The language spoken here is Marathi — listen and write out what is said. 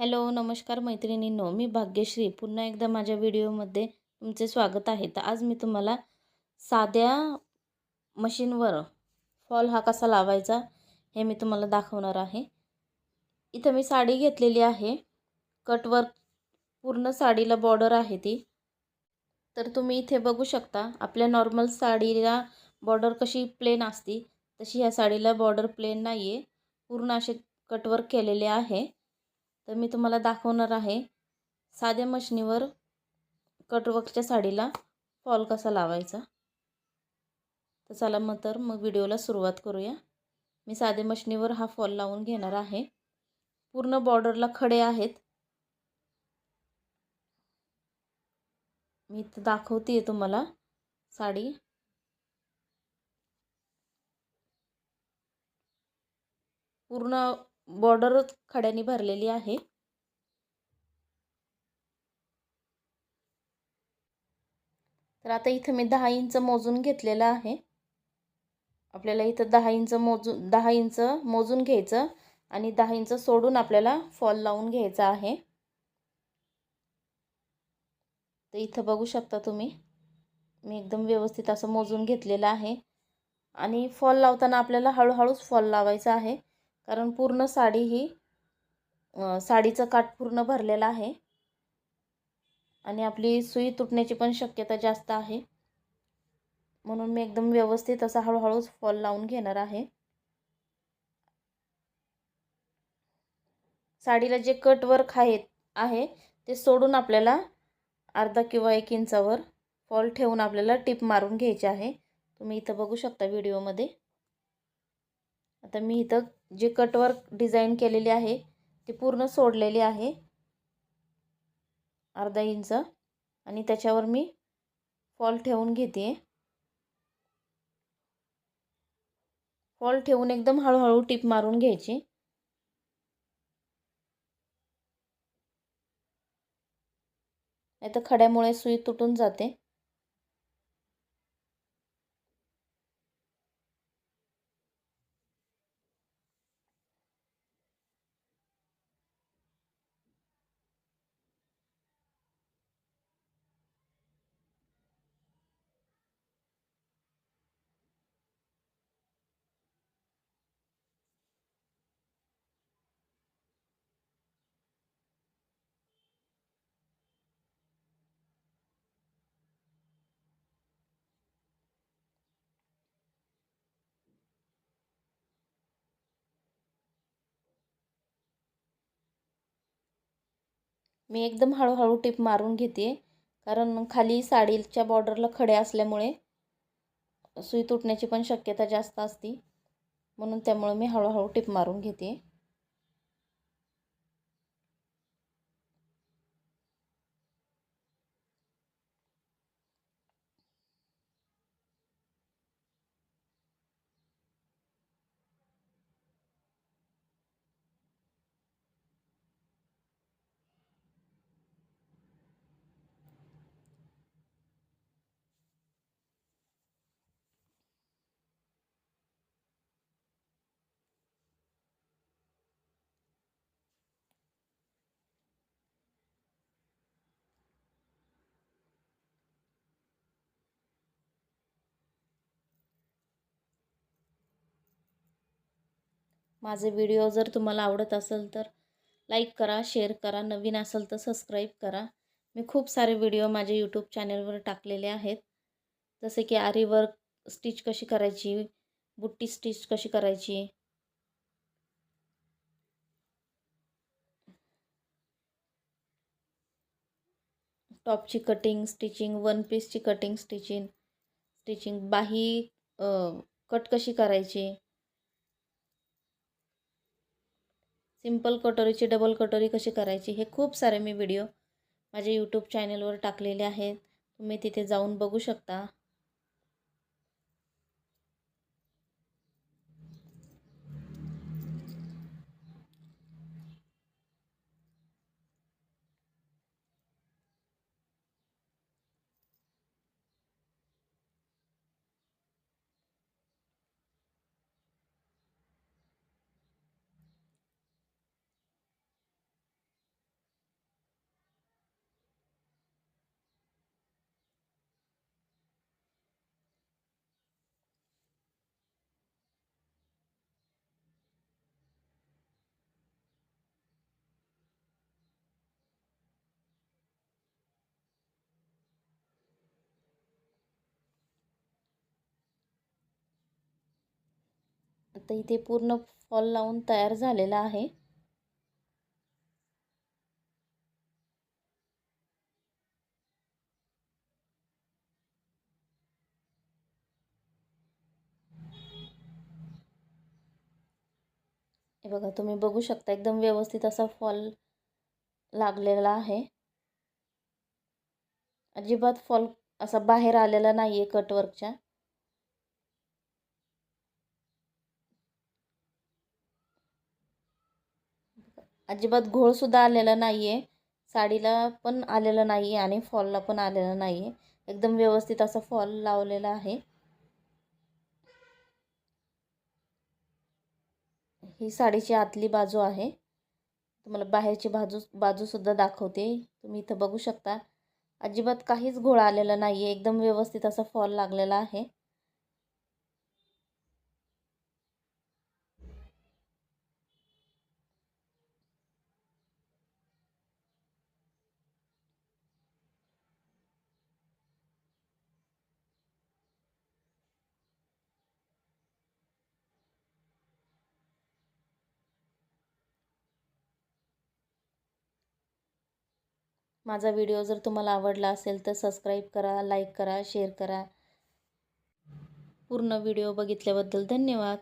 हॅलो नमस्कार मैत्रिणींनो. मी भाग्यश्री. पुन्हा एकदा माझ्या व्हिडिओमध्ये तुमचे स्वागत आहे. तर आज मी तुम्हाला साध्या मशीनवर फॉल हा कसा लावायचा हे मी तुम्हाला दाखवणार आहे. इथं मी साडी घेतलेली आहे. कटवर्क पूर्ण साडीला बॉर्डर आहे ती. तर तुम्ही इथे बघू शकता आपल्या नॉर्मल साडीला बॉर्डर कशी प्लेन असती तशी ह्या साडीला बॉर्डर प्लेन नाही आहे पूर्ण असे कटवर्क केलेले आहे. तर मी तुम्हाला दाखवणार आहे. साध्या मशनीवर कटवर्कच्या साडीला फॉल कसा लावायचा. तर चला मग तर मग व्हिडिओला सुरुवात करूया. मी साध्या मशनीवर हा फॉल लावून घेणार आहे. पूर्ण बॉर्डरला खडे आहेत. मी इथं दाखवते तुम्हाला साडी. पूर्ण बॉर्डरच खड्याने भरलेली आहे. तर आता इथं मी दहा इंच मोजून घेतलेलं आहे. आपल्याला इथं दहा इंच मोजून दहा इंच मोजून घ्यायचं आणि दहा इंच सोडून आपल्याला फॉल लावून घ्यायचा आहे. तर इथं बघू शकता तुम्ही मी एकदम व्यवस्थित असं मोजून घेतलेलं आहे. आणि फॉल लावताना आपल्याला हळूहळूच फॉल लावायचा आहे. कारण पूर्ण साडी ही साडीचं काठ पूर्ण भरलेलं आहे. आणि आपली सुई तुटण्याची पण शक्यता जास्त आहे. म्हणून मी एकदम व्यवस्थित असा हळूहळूच फॉल लावून घेणार आहे. साडीला जे कट वर्क आहेत आहे ते सोडून आपल्याला अर्धा किंवा एक इंचावर फॉल ठेवून आपल्याला टिप मारून घ्यायची आहे. तुम्ही इथं बघू शकता व्हिडिओमध्ये. आता मी इथं जे कटवर्क डिझाईन केलेली आहे ती पूर्ण सोडलेली आहे. अर्धा इंच. आणि त्याच्यावर मी फॉल ठेवून घेते. फॉल ठेवून एकदम हळूहळू टीप मारून घ्यायची. नाही तर खड्यामुळे सुई तुटून जाते. मी एकदम हळूहळू टिप मारून घेते. कारण खाली साडीच्या बॉर्डरला खडे असल्यामुळे सुई तुटण्याची पण शक्यता जास्त असते. म्हणून त्यामुळे मी हळूहळू टिप मारून घेते. माझे व्हिडिओ जर तुम्हाला आवडत असेल तर लाईक करा शेअर करा नवीन असेल तर सबस्क्राईब करा. मी खूप सारे व्हिडिओ माझ्या यूट्यूब चॅनलवर टाकलेले आहेत. जसे की आरीवर्क स्टिच कशी करायची बुट्टी स्टिच कशी करायची. टॉपची कटिंग स्टिचिंग वन पीसची कटिंग स्टिचिंग स्टिचिंग बाही कट कशी करायची? सिंपल कटोरीची डबल कटोरी कशी करायची हे खूप सारे मी व्हिडिओ माझ्या यूट्यूब चॅनलवर टाकलेले आहेत. तुम्ही तिथे जाऊन बघू शकता. आता इथे पूर्ण फॉल लावून तयार झालेला आहे. हे बघा तुम्ही बघू शकता एकदम व्यवस्थित असा फॉल लागलेला आहे. अजिबात फॉल असा बाहेर आलेला नाही आहे कटवर्कच्या अजिबात घोळसुद्धा आलेला नाही आहे साडीला पण आलेलं नाही आहे आणि फॉलला पण आलेला नाही आहे एकदम व्यवस्थित असा फॉल लावलेला आहे. ही साडीची आतली बाजू आहे. तुम्हाला बाहेरची बाजू बाजूसुद्धा दाखवते. तुम्ही इथं बघू शकता. अजिबात काहीच घोळा आलेला नाही आहे एकदम व्यवस्थित असा फॉल लागलेला आहे. माझा व्हिडिओ जर तुम्हाला आवडला असेल तर सबस्क्राईब करा लाईक करा शेअर करा. पूर्ण व्हिडिओ बघितल्याबद्दल धन्यवाद.